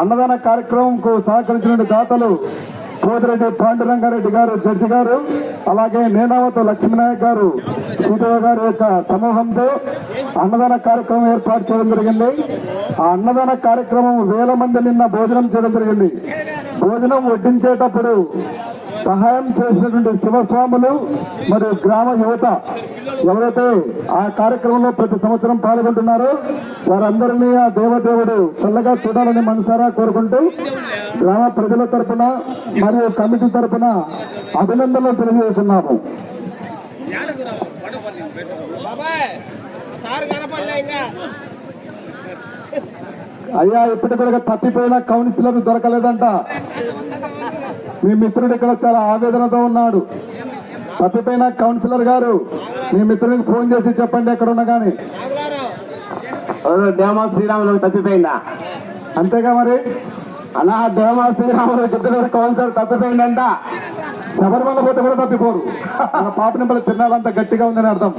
అన్నదాన కార్యక్రమంకు సహకరించిన దాతలు కోదిరెడ్డి పాండురంగారెడ్డి గారు జడ్జి గారు అలాగే నేనావత లక్ష్మీనాయక్ గారు సీతయ్య గారి యొక్క సమూహంతో అన్నదాన కార్యక్రమం ఏర్పాటు చేయడం జరిగింది. ఆ అన్నదాన కార్యక్రమం వేల మంది నిన్న భోజనం చేయడం జరిగింది. భోజనం వడ్డించేటప్పుడు సహాయం చేసినటువంటి శివస్వాములు మరియు గ్రామ యువత ఎవరైతే ఆ కార్యక్రమంలో ప్రతి సంవత్సరం పాల్గొంటున్నారో వారందరినీ ఆ దేవదేవుడు చల్లగా చూడాలని మనసారా కోరుకుంటూ గ్రామ ప్రజల తరపున మరియు కమిటీ తరఫున అభినందనలు తెలియజేస్తున్నాము. అయ్యా ఇప్పటికొక తప్పిపోయిన కౌన్సిలర్ దొరకలేదంట. మీ మిత్రుడు ఇక్కడ చాలా ఆవేదనతో ఉన్నాడు. తప్పిపోయిన కౌన్సిలర్ గారు మీ మిత్రుడికి ఫోన్ చేసి చెప్పండి ఎక్కడ ఉన్నా కానీ దేవమా శ్రీరాములు తప్పిపోయిందా? అంతేగా మరి? అలా దేవమా శ్రీరాములు కౌన్సిలర్ తప్పిపోయిందంట. శబరిమల పోతే కూడా తప్పిపోరు. మన పాప నింపలు తినాలంత గట్టిగా ఉందని అర్థం.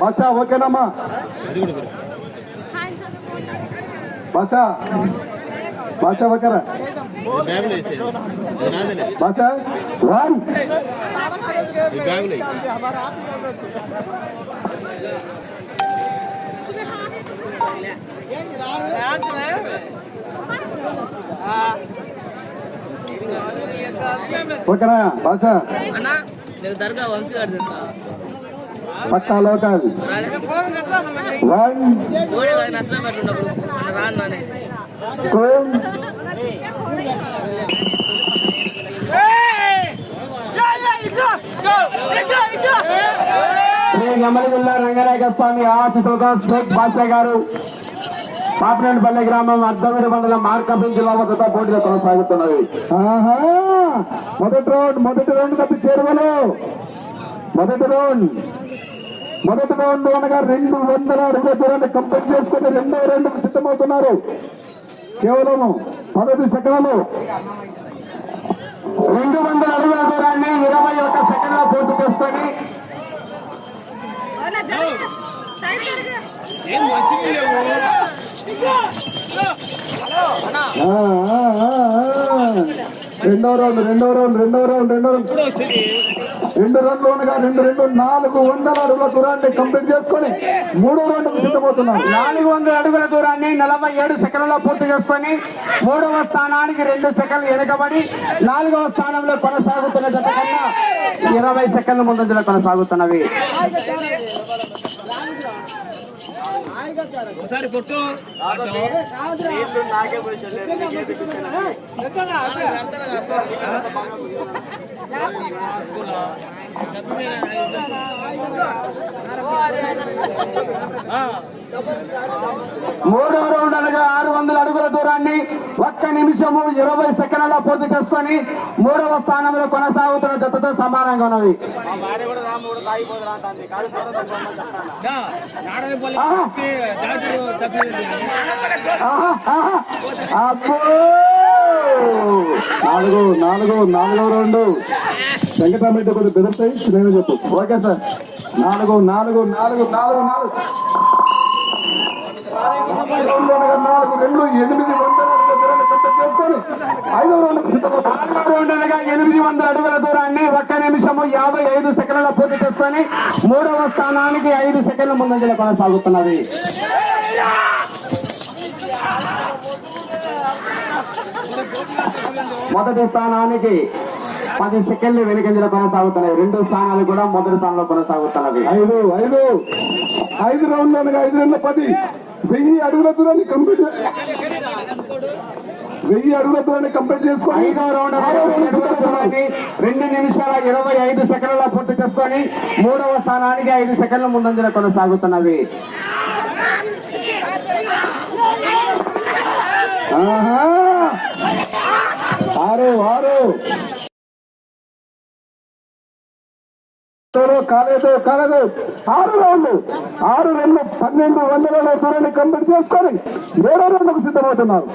భాష ఓకేనమ్మా. భాష భాష ఓకేరా. ఓకేనా? భాష అన్నా నీకు దర్గా వంశీ గారు తెలుసా? పక్కా లోకల్ వన్. నష్టం పెట్టున్నప్పుడు రాను నానే టూ శ్రీ నెమ్మదిగుల్ల రంగనాయక స్వామి ఆశీస్సులతో షేక్ బాషా గారు పల్లె గ్రామం అర్ధమిడి మండలం మార్కపి జిల్లా పోటీలో కొనసాగుతున్నది మొదటి రౌండ్ మొదటి రౌండ్ తప్పి చేరువలో. మొదటి రౌండ్ మొదటి రౌండ్ అనగా రెండు వందల అడుగుల దూరాన్ని కంప్లీట్ చేసుకుని రెండో రౌండ్కు సిద్ధమవుతున్నారు. కేవలం పదవి సెకండ్లు రెండు వందల అడుగుల దూరాన్ని ఇరవై ఒక్క సెకండ్లో పూర్తి చేసుకొని ఆ. రెండో రౌండ్ రెండో రౌండ్ రెండో రౌండ్ రెండో. రౌండ్ రెండు రౌండ్లు రెండు రెండు నాలుగు వందల అడుగుల దూరాన్ని కంప్లీట్ చేసుకొని మూడో రౌండ్ సిద్ధమవుతున్నారు నాలుగు వందల అడుగుల దూరాన్ని నలభై ఏడు సెకండ్లలో పూర్తి చేసుకొని మూడవ స్థానానికి రెండు సెకండ్లు వెనుకబడి నాలుగవ స్థానంలో కొనసాగుతున్న జత కన్నా ఇరవై సెకండ్ల ముందంజలో కొనసాగుతున్నవి. ఒకసారి కొట్టు మూడో రౌండ్ అనగా ఆరు వందల అడుగుల దూరాన్ని ఒక్క నిమిషము ఇరవై సెకండ్లలో పూర్తి చేసుకొని మూడవ స్థానంలో కొనసాగుతున్న జతతో సమానంగా ఉన్నవి నాలుగు నాలుగు నాలుగో రౌండ్. వెంకటరామరెడ్డి కొద్దిగా బెదిరితాయి నేను చెప్పు. Okay sir. నాలుగు నాలుగు నాలుగు నాలుగు నాలుగు. నాలుగు రెండు ఎనిమిది ఐదో రౌండ్ నాలుగో రౌండ్ అనగా ఎనిమిది వందల అడుగుల దూరాన్ని ఒక్క నిమిషము యాభై ఐదు సెకండ్ల పూర్తి చేసుకొని మూడవ స్థానానికి ఐదు సెకండ్ల ముందంజలో కొనసాగుతున్నది. మొదటి స్థానానికి పది సెకండ్లు వెనుకంజలో కొనసాగుతున్నాయి రెండు స్థానాలు కూడా మొదటి స్థానంలో కొనసాగుతున్నవి. ఐదు ఐదు. ఐదు రౌండ్లు అనగా ఐదు రెండు పది. వెయ్యి అడుగుల దూరాన్ని కంప్లీట్ వెయ్యి అడుగుల దూరాన్ని కంప్లీట్ చేసుకొని ఐదో రౌండ్ రౌండ్ నిమిషాల ఇరవై ఐదు సెకండ్ల పూర్తి చేసుకొని మూడవ స్థానానికి ఐదు సెకండ్ల ముందంజలో కొనసాగుతున్నవి. ఆహా! ఆరు ఆరు. కాలేదు కాలేదు ఆరు రౌండ్లు. ఆరు రెండు పన్నెండు వందల దూరాన్ని కంప్లీట్ చేసుకొని ఏడో రౌండ్కు సిద్ధమవుతున్నారు.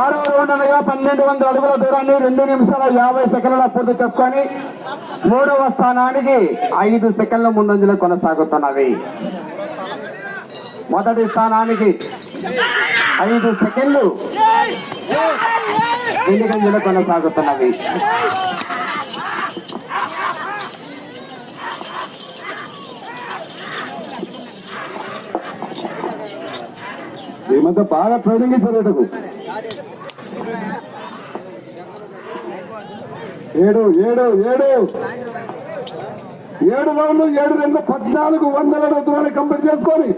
ఆరో రౌండ్ అనగా పన్నెండు వందల అడుగుల దూరాన్ని రెండు నిమిషాల యాభై సెకండ్ల పూర్తి చేసుకొని మూడవ స్థానానికి ఐదు సెకండ్ల ముందంజలో కొనసాగుతున్నవి. మొదటి స్థానానికి ఐదు సెకండ్లు ఎన్నికంజలో కొనసాగుతున్నవి. మధ్య బాగా ట్రైనింగ్ ఇచ్చారు ఏడు ఏడు ఏడు. ఏడు రౌండ్లు ఏడు రెండు పద్నాలుగు వందల దూరాన్ని కంప్లీట్ చేసుకొని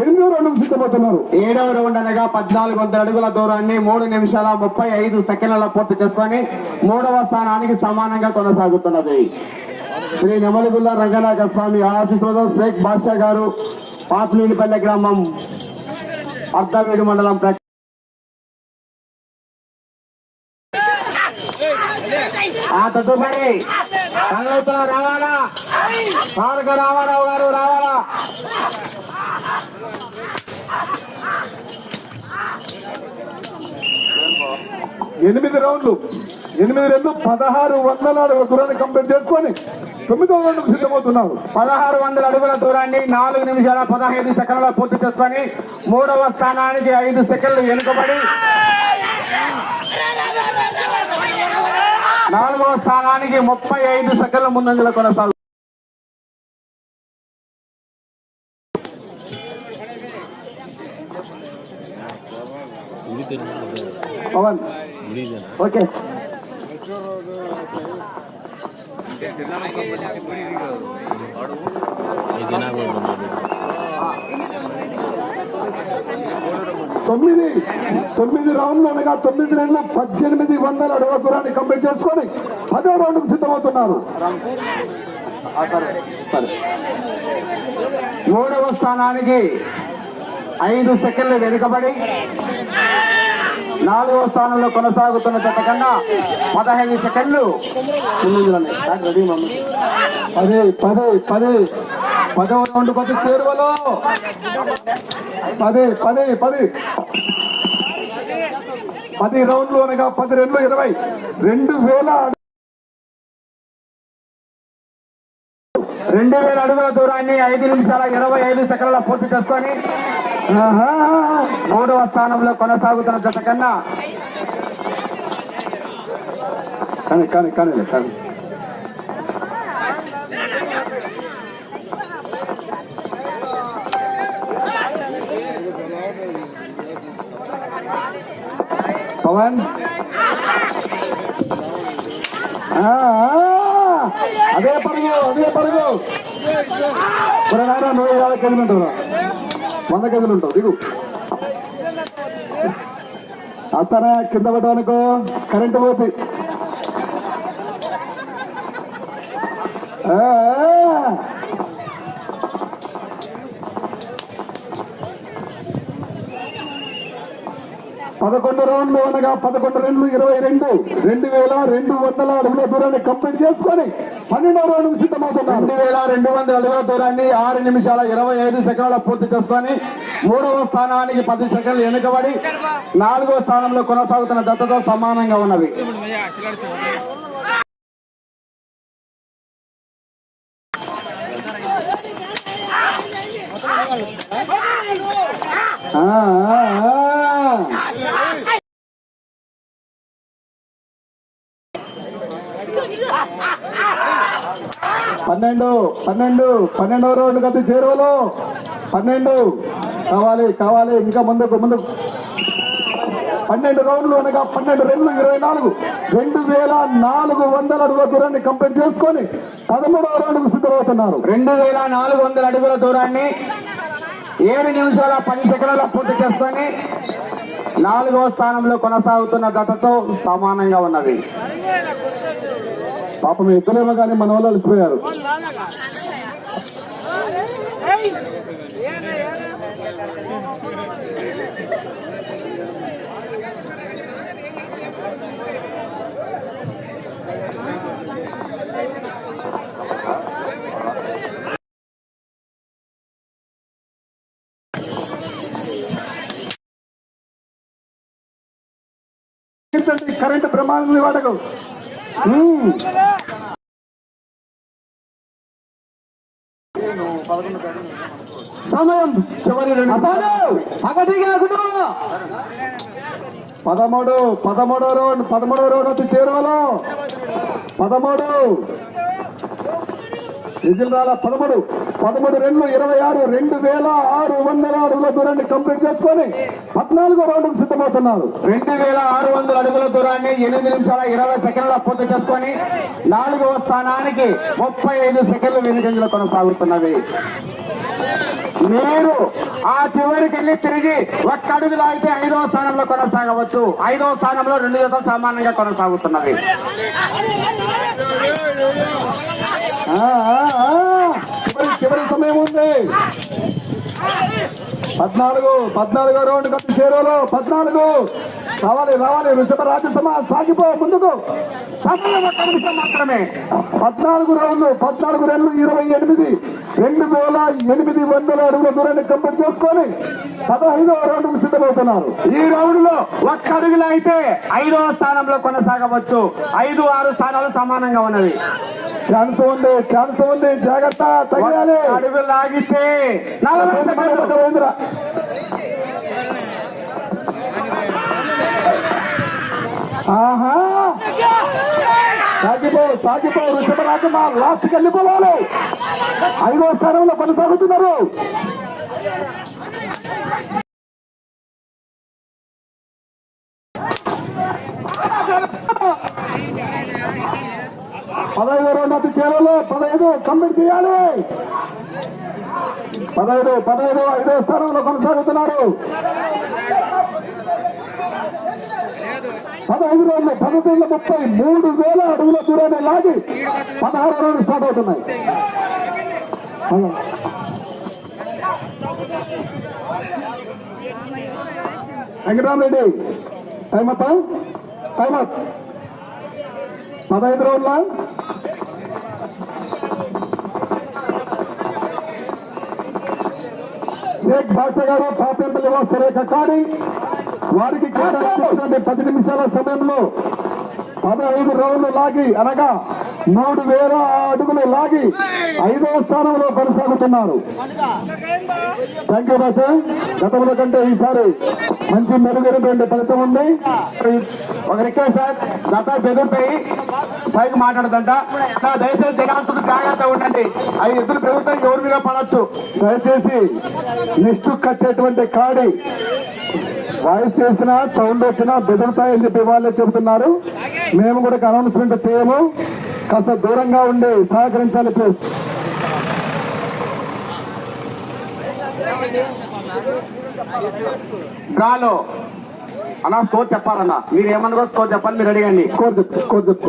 ఎనిమిదో రౌండ్కు సిద్ధపడుతున్నారు ఏడవ రౌండ్ అనగా పద్నాలుగు వందల అడుగుల దూరాన్ని మూడు నిమిషాల ముప్పై ఐదు సెకండ్లలో పూర్తి చేసుకొని మూడవ స్థానానికి సమానంగా కొనసాగుతున్నది. శ్రీ నెమలిగుల్ల రంగనాథ స్వామి ఆశీస్సులతో షేక్ బాద్షా గారు పాపనీనిపల్లె గ్రామం అర్ధవేడు మండలం ఆ తదుపరి కళ్ళతో రావాలా? తారక రామారావు గారు రావాలా? ఎనిమిది రౌండ్లు ఎనిమిది రెండు పదహారు వందల అడుగుల దూరాన్ని కంప్లీట్ చేసుకొని తొమ్మిదో రెండు సిద్ధమవుతున్నారు పదహారు వందల అడుగుల దూరాన్ని నాలుగు నిమిషాల పదహైదు సెకండ్ల పూర్తి చేసుకొని మూడవ స్థానానికి ఐదు సెకండ్లు వెనుకబడి నాలుగవ స్థానానికి ముప్పై ఐదు సెకండ్ల ముందంజలో కొనసాగు పవన్. ఓకే. తొమ్మిది రౌండ్లు అనగా తొమ్మిది రెండు పద్దెనిమిది వందల అడుగుల దూరాన్ని కంప్లీట్ చేసుకొని పదో రౌండ్కు సిద్ధమవుతున్నారు. మూడవ స్థానానికి ఐదు సెకండ్లు వెనుకబడి నాలుగవ స్థానంలో కొనసాగుతున్న జత కన్నా పదహైదు సెకండ్లు పది పది పది. పదవ రౌండ్ పది చేరువలో. పది పది పది. పది రౌండ్లు అనగా పది రెండు ఇరవై. రెండు వేల రెండు వేల అడుగుల దూరాన్ని ఐదు నిమిషాల ఇరవై ఐదు సెకండ్ల పూర్తి చేసుకొని మూడవ స్థానంలో కొనసాగుతున్న జత కన్నా. కానీ కానీ కానీ కానీ పవన్ ఆ, ఆ, అదే పరుగు అదే పరుగు ఇప్పుడు నాయన నువ్వు వేల గదులు ఉంటావు. వంద గదులు ఉంటావు. దిగు. అత్తరా కింద పడ్డానుకో కరెంటు పోతుంది పదకొండు రౌండ్లు అనగా పదకొండు రెండు ఇరవై రెండు. రెండు వేల రెండు వందల అడుగుల దూరాన్ని కంప్లీట్ చేసుకొని పన్నెండవ రౌండ్ సిద్ధమవుతున్నారు రెండు వేల రెండు వందల అడుగుల దూరాన్ని ఆరు నిమిషాల ఇరవై ఐదు సెకండ్ల పూర్తి చేసుకొని మూడవ స్థానానికి పది సెకండ్లు వెనుకబడి నాలుగవ స్థానంలో కొనసాగుతున్న దత్తతో సమానంగా ఉన్నవి. పన్నెండు పన్నెండు పన్నెండవ రౌండ్ గతి చేరువలో పన్నెండు కావాలి కావాలి ఇంకా ముందుకు ముందుకు. పన్నెండు రౌండ్లు అనగా పన్నెండు రెండు ఇరవై నాలుగు. రెండు వేల నాలుగు వందల అడుగుల దూరాన్ని కంప్లీట్ చేసుకొని పదమూడవ రౌండ్కు సిద్ధమవుతున్నారు. రెండు వేల నాలుగు వందల అడుగుల దూరాన్ని ఏడు నిమిషాల పది సెకండ్ల పూర్తి చేసుకొని నాలుగవ స్థానంలో కొనసాగుతున్న గతతో సమానంగా ఉన్నది. పాపం ఎక్కలేమో కానీ మన వాళ్ళు అలసిపోయారు. కరెంట్ ప్రమాదం వాడకం. సమయం చివరి రెండు పదమూడు పదమూడో రోడ్ పదమూడో రోడ్ వచ్చి చేరువలో పదమూడు విజిల్రాల పదమూడు పదమూడు రెండు ఇరవై ఆరు రెండు వేల ఆరు వందల అడుగుల దూరాన్ని కంప్లీట్ చేసుకొని పద్నాలుగో రౌండ్కు సిద్ధమవుతున్నారు రెండు వేల ఆరు వందల అడుగుల దూరాన్ని ఎనిమిది నిమిషాల ఇరవై సెకండ్ల పూర్తి చేసుకొని నాలుగవ స్థానానికి ముప్పై ఐదు సెకండ్లు వెనుకంజలో కొనసాగుతున్నది మీరు ఆ చివరికి వెళ్ళి తిరిగి ఒక్క అడుగు లాగితే ఐదవ స్థానంలో కొనసాగవచ్చు ఐదవ స్థానంలో రెండు జతలు సమానంగా కొనసాగుతున్నవి ఆ, ఆ, ఆ. చివరి చివరి సమయం ఉంది పద్నాలుగు పద్నాలుగో రౌండ్ కట్టి చేరువలో పద్నాలుగు. రావాలి రావాలి. వృషభ రాజ్యసభ సాగిపో ముందుకు. నిమిషం మాత్రమే. పద్నాలుగు రౌండ్లు పద్నాలుగు రెండు ఇరవై ఎనిమిది. రెండు వేల ఎనిమిది వందల అడుగుల దూరాన్ని కంప్లీట్ చేసుకొని పదహైదవ రౌండ్ సిద్ధమవుతున్నారు. ఈ రౌండ్లో ఒక్క అడుగులు అయితే ఐదవ స్థానంలో కొనసాగవచ్చు. ఐదు ఆరు స్థానాలు సమానంగా ఉన్నవి. ఛాన్స్ ఉంది ఛాన్స్ ఉంది. జాగ్రత్త తగిలాలి. ఒక్క అడుగు లాగితే ఆహా! సాగిపో సాగిపో వృషభ రాజమా లాస్ట్కి వెళ్ళిపోవాలి. ఐదో స్థానంలో కొనసాగుతున్నారు. పదహైదు రెండు చేరాలి పదహైదు కంప్లీట్ చేయాలి. పదహైదు పదహైదు ఐదో స్థానంలో కొనసాగుతున్నారు. పదహైదు రోజులు పదకొండు ముప్పై మూడు వేల అడుగుల దూరాన్ని లాగి పదహారు రోజులు స్టార్ట్ అవుతున్నాయి. వెంకటరామరెడ్డి టైం అత్త టైం అప్ పదహైదు రోజుల షేక్ బాషా గారు పాపేపల్లి వాస్తరేఖ కానీ వారికి కేటాయించినటువంటి పది నిమిషాల సమయంలో పదహైదు రౌండ్లు లాగి అనగా మూడు వేల అడుగులు లాగి ఐదవ స్థానంలో కొనసాగుతున్నారు. Thank you Basha. గతంలో కంటే ఈసారి మంచి మెరుగైనటువంటి ఫలితం ఉంది. ఒక రిక్వెస్ట్ సార్ గత బెదురుతాయి పైకి మాట్లాడదంట. సార్ దయచేసి దినాంతుడు జాగ్రత్తగా ఉండండి. అవి ఎదురు పెరుగుతాయి ఎవరి మీద పడవచ్చు దయచేసి నెక్స్ట్ కట్టేటువంటి కాడి వాయిస్ చేసినా సౌండ్ వచ్చినా బెదురుతాయని చెప్పి వాళ్ళే చెబుతున్నారు. మేము కూడా అనౌన్స్మెంట్ చేయము. కాస్త దూరంగా ఉండి సహకరించాలి ప్లీజ్ గాలో అన్న స్కోర్ చెప్పాలన్న. మీరు ఏమన్నా స్కోర్ చెప్పాలి మీరు అడిగండి.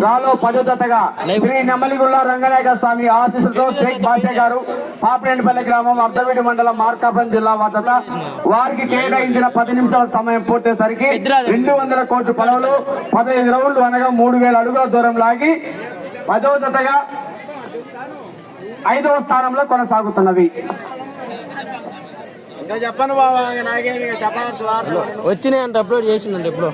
గాలో పదో జతగా శ్రీ నెమ్మలిగుళ్ళ రంగనాయక స్వామి ఆశీస్సులతో షేక్ బాషే గారు పాపిరెడ్డిపల్లి గ్రామం అర్ధవీడి మండలం మార్కాపురం జిల్లా వద్ద వారికి కేటాయించిన పది నిమిషాల సమయం పూర్తయ్యేసరికి రెండు వందల కోట్ల పడవలు పదహైదు రౌండ్లు అనగా మూడు వేల అడుగుల దూరం లాగి పదవ జతగా ఐదవ స్థానంలో కొనసాగుతున్నవి. ఇంకా చెప్పను బాబా నాకేమి చెప్పాల్సి వచ్చినాయి అంటే అప్లోడ్ చేసిండండి ఎప్పుడో.